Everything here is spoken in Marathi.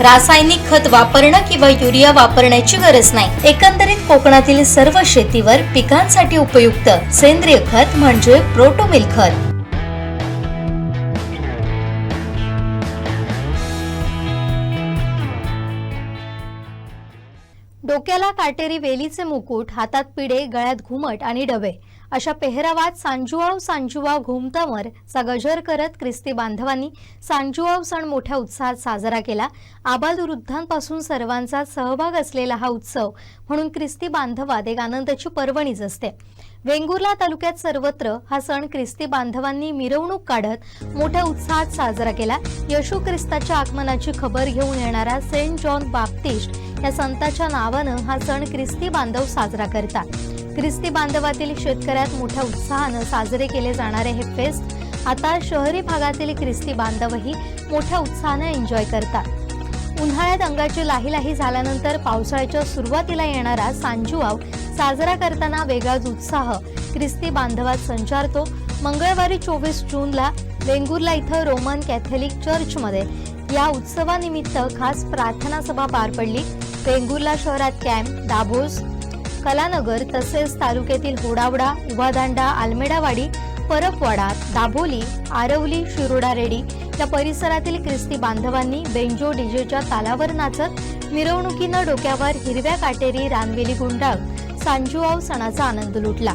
रासायनिक खत वापरणं किंवा युरिया वापरण्याची गरज नाही. एकंदरीत कोकणातील सर्व शेतीवर पिकांसाठी उपयुक्त सेंद्रिय खत म्हणजे प्रोटोमिल खत. डोक्याला काटेरी वेलीचे मुकुट हातात पिढे गळ्यात घुमट आणि डबे. अशा पेहरावात सांजुआव सांजुआव घुमतामर चा गजर करत ख्रिस्ती बांधवांनी सांजुआव सण मोठ्या उत्साहात साजरा केला. आबालवृद्धांपासून सर्वांचा सहभाग असलेला हा उत्सव म्हणून ख्रिस्ती बांधवात एक आनंदाची पर्वणीच असते. वेंगुर्ला तालुक्यात सर्वत्र हा सण ख्रिस्ती बांधवांनी मिरवणूक काढत मोठ्या उत्साहात साजरा केला. यशू ख्रिस्ताच्या आगमनाची खबर घेऊन येणारा सेंट जॉन बाप्तिस्ट या संताच्या नावानं हा सण ख्रिस्ती बांधव साजरा करतात. ख्रिस्ती बांधवातील शेतकऱ्यात मोठ्या उत्साहानं साजरे केले जाणारे हे फेस्ट आता शहरी भागातील ख्रिस्ती बांधवही मोठ्या उत्साहानं एन्जॉय करतात. उन्हाळ्यात अंगाची लाही लाही झाल्यानंतर पावसाळ्याच्या सुरुवातीला येणारा सांजुआव साजरा करताना वेगळाच उत्साह ख्रिस्ती बांधवात संचारतो. मंगळवारी चोवीस जूनला वेंगुर्ला इथं रोमन कॅथोलिक चर्चमध्ये या उत्सवानिमित्त खास प्रार्थना सभा पार पडली. वेंगुर्ला शहरात कॅम्प दाभोस कलानगर तसेच तालुक्यातील होडावडा उभादांडा आलमेडावाडी परपवाडा दाभोली आरवली शिरोडा रेडी या परिसरातील ख्रिस्ती बांधवांनी बेंजो डीजेच्या तालावर नाचत मिरवणुकीनं डोक्यावर हिरव्या काटेरी रानवेली गुंडाळ सांजुआव सणाचा आनंद लुटला.